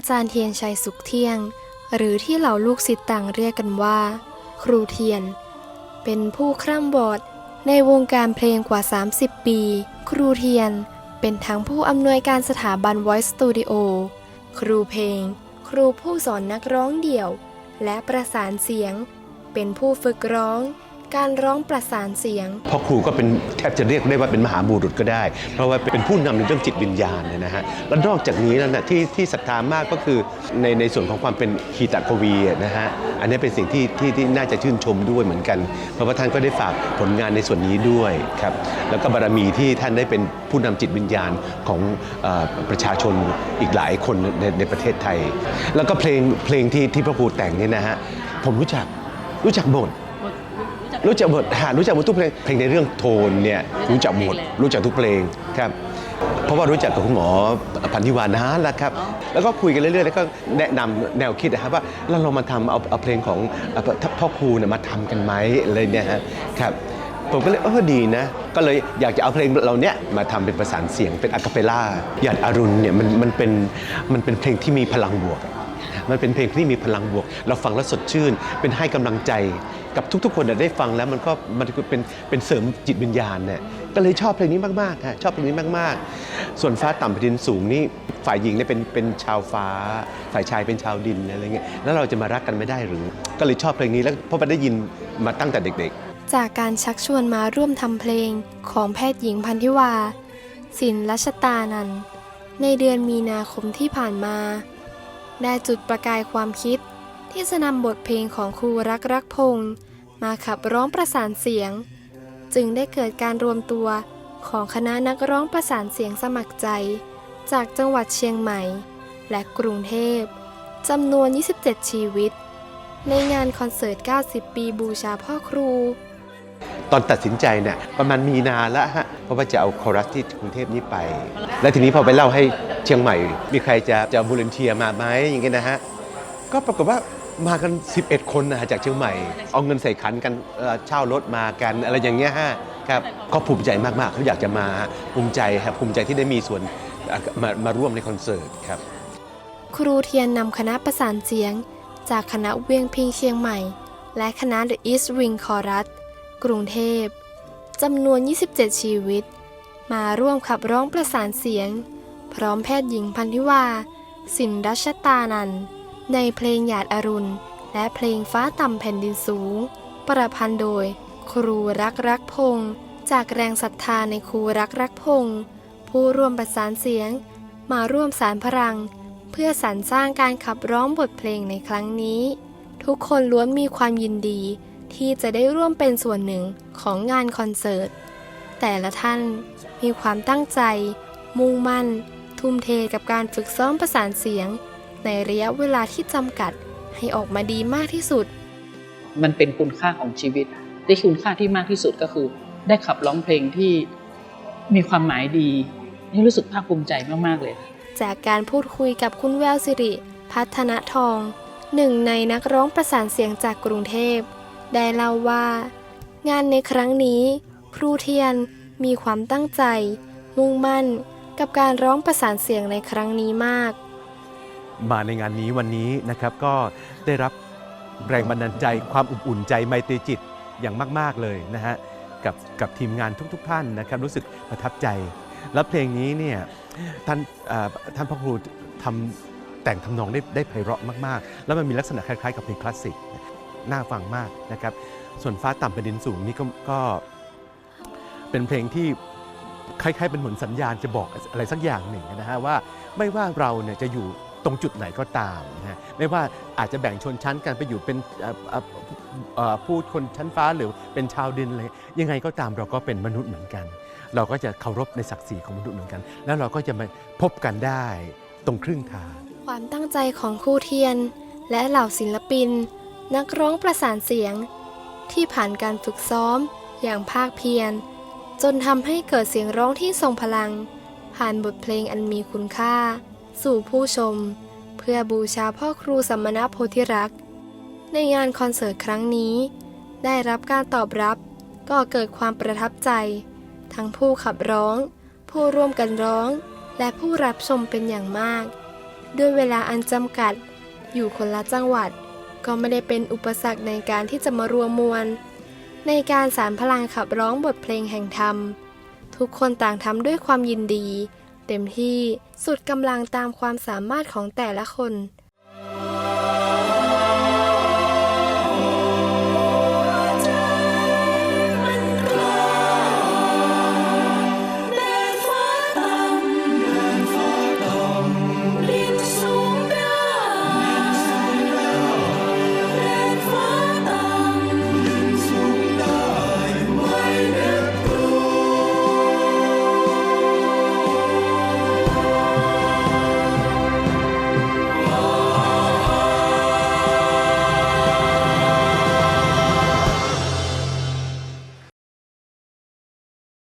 อาจารย์เทียนชัยสุขเที่ยง หรือที่เหล่าลูกศิษย์ต่างเรียกกันว่า ครูเทียน เป็นผู้คร่ำวอดในวงการเพลงกว่า 30 ปี ครูเทียนเป็นทั้งผู้อำนวยการสถาบัน Voice Studio ครูเพลง ครูผู้สอนนักร้องเดี่ยว และประสานเสียง เป็นผู้ฝึกร้อง การร้องประสานเสียงพ่อครูก็เป็นแทบจะเรียกได้ว่าเป็นมหาบุรุษก็ได้ เพราะว่าเป็นผู้นำในเรื่องจิตวิญญาณเนี่ยนะฮะแล้วนอกจากนี้แล้วนะที่ที่ศรัทธามากก็คือในในส่วนของความเป็นคีตกวีนะฮะอันนี้เป็นสิ่งที่ที่ที่น่าจะชื่นชมด้วยเหมือนกัน เพราะว่าท่านก็ได้ฝากผลงานในส่วนนี้ด้วยครับแล้วก็บารมีที่ท่านได้เป็นผู้นำจิตวิญญาณของอประชาชนอีกหลายคนในในประเทศไทย แล้วก็เพลงเพลงที่ที่พระครูแต่งเนี่ยนะฮะผมรู้จักรู้จักหมด รู้จักหมดหารู้จักหมดทุกเพลงเพลงในเรื่องโทนเนี่ยรู้จักหมดรู้จักทุกเพลงครับเพราะว่ารู้จักกับคุณหมอพันธิวานานแล้วครับแล้วก็คุยกันเรื่อยๆแล้วก็แนะนำแนวคิดนะครับว่าเราลองมาทำเอาเอาเพลงของเอ่อพ่อครูเนี่ยมาทำกันไหมอะไรเนี่ยฮะครับผมก็เลยเออดีนะ ก็เลยอยากจะเอาเพลงเราเนี้ยมาทำเป็นประสานเสียงเป็นอะคาเปลล่าหยาดอารุณเนี่ยมันมันเป็นมันเป็นเพลงที่มีพลังบวก มันเป็นเพลงที่มีพลังบวก เราฟังแล้วสดชื่น เป็นให้กำลังใจ กับทุกๆ คนได้ฟังแล้วมันก็มันเป็นเป็นเสริมจิตวิญญาณเนี่ยก็เลยชอบเพลงนี้มากๆค่ะชอบเพลงนี้มากๆ ส่วนฟ้าต่ำแผ่นดินสูงนี่ฝ่ายหญิงเนี่ยเป็นเป็นชาวฟ้า ฝ่ายชายเป็นชาวดินอะไรเงี้ยแล้วเราจะมารักกันไม่ได้หรือ ก็เลยชอบเพลงนี้แล้วเพราะว่าได้ยินมาตั้งแต่เด็ก ๆ จากการชักชวนมาร่วมทำเพลงของแพทย์หญิงพันธิวาศิลรัชตานันในเดือนมีนาคมที่ผ่านมา ได้จุดประกายความคิด ที่จะนำบทเพลงของครูรักรักพงษ์มาขับร้องประสานเสียง จึงได้เกิดการรวมตัวของคณะนักร้องประสานเสียงสมัครใจ จากจังหวัดเชียงใหม่ และกรุงเทพจำนวน 27 ชีวิต ในงานคอนเสิร์ต 90 ปีบูชาพ่อครู ตอนตัดสินใจเนี่ยประมาณมีนาแล้วฮะเพราะว่าจะเอาคอรัสที่กรุงเทพนี้ไป แล้วทีนี้พอไปเล่าให้ ชียงใหม่ มีใครจะจะบูเลนเทียมาไหมอย่างเงี้ยนะฮะก็ปรากฏว่ามากัน 11 คนนะฮะจากเชียงใหม่ เอาเงินใส่ขันกันเช่ารถมากันอะไรอย่างเงี้ยฮะครับก็ภูมิใจมากๆเขาอยากจะมาภูมิใจครับภูมิใจที่ได้มีส่วนมามาร่วมในคอนเสิร์ตครับ ครูเทียนนำคณะประสานเสียง จากคณะเวียงพิงเชียงใหม่ และคณะ The East Wing Chorus กรุงเทพจำนวน 27 ชีวิต มาร่วมขับร้องประสานเสียง พร้อมแพทย์หญิงพันธิวา สินรัชตานัน ในเพลงหยาดอรุณ และเพลงฟ้าต่ำแผ่นดินสูง ประพันธ์โดย ครูรักรักพงษ์จากแรงศรัทธาในครูรักรักพงษ์ผู้ร่วมประสานเสียง มาร่วมสารพลัง เพื่อสรรสร้างการขับร้องบทเพลงในครั้งนี้ ทุกคนล้วนมีความยินดี ที่จะได้ร่วมเป็นส่วนหนึ่งของงานคอนเสิร์ต แต่ละท่านมีความตั้งใจ มุ่งมั่น ทุ่มเทกับการฝึกซ้อมประสานเสียง ในระยะเวลาที่จำกัดให้ออกมาดีมากที่สุด มันเป็นคุณค่าของชีวิตที่คุณค่าที่มากที่สุดก็คือ ได้ขับร้องเพลงที่มีความหมายดีนี่รู้สึกภาคภูมิใจมากๆเลย จากการพูดคุยกับคุณแววสิริ พัฒนทอง หนึ่งในนักร้องประสานเสียงจากกรุงเทพ ได้เล่าว่า งานในครั้งนี้ ครูเทียนมีความตั้งใจ มุ่งมั่น กับการร้องประสานเสียงในครั้งนี้มาก มาในงานนี้วันนี้นะครับก็ได้รับแรงบันดาลใจความอบอุ่นใจไมตรีจิตอย่างมาก ๆ เลยนะฮะกับกับทีมงานทุก ๆ ท่านนะครับรู้สึกประทับใจ แล้วเพลงนี้เนี่ยท่านท่านพระครูทำแต่งทำนองได้ได้ไพเราะมากๆ แล้วมันมีลักษณะคล้าย ๆ กับเพลงคลาสสิกน่าฟังมากนะครับส่วนฟ้าต่ำแผ่นดินสูงนี่ก็ก็เป็นเพลงที่ คล้ายๆเป็นเหมือนสัญญาณจะบอกอะไรสักอย่างหนึ่งนะฮะว่าไม่ว่าเราเนี่ยจะอยู่ตรงจุดไหนก็ตามนะฮะไม่ว่าอาจจะแบ่งชนชั้นกันไปอยู่เป็นผู้คนชั้นฟ้าหรือเป็นชาวดินอะไรยังไงก็ตามเราก็เป็นมนุษย์เหมือนกัน เราก็จะเคารพในศักดิ์ศรีของมนุษย์เหมือนกัน แล้วเราก็จะมาพบกันได้ตรงครึ่งทาง ความตั้งใจของครูเทียน และเหล่าศิลปิน นักร้องประสานเสียง ที่ผ่านการฝึกซ้อมอย่างภาคเพียร จนทำให้เกิดเสียงร้องที่ทรงพลัง ผ่านบทเพลงอันมีคุณค่า สู่ผู้ชม เพื่อบูชาพ่อครูสัมมณโพธิรักษ์ในงานคอนเสิร์ตครั้งนี้ ได้รับการตอบรับก็เกิดความประทับใจ ทั้งผู้ขับร้อง ผู้ร่วมกันร้อง และผู้รับชมเป็นอย่างมาก ด้วยเวลาอันจำกัด อยู่คนละจังหวัด ก็ไม่ได้เป็นอุปสรรคในการที่จะมารวมมวล ในการสารพลังขับร้องบทเพลงแห่งธรรม ทุกคนต่างทำด้วยความยินดี เต็มที่สุดกำลังตามความสามารถของแต่ละคน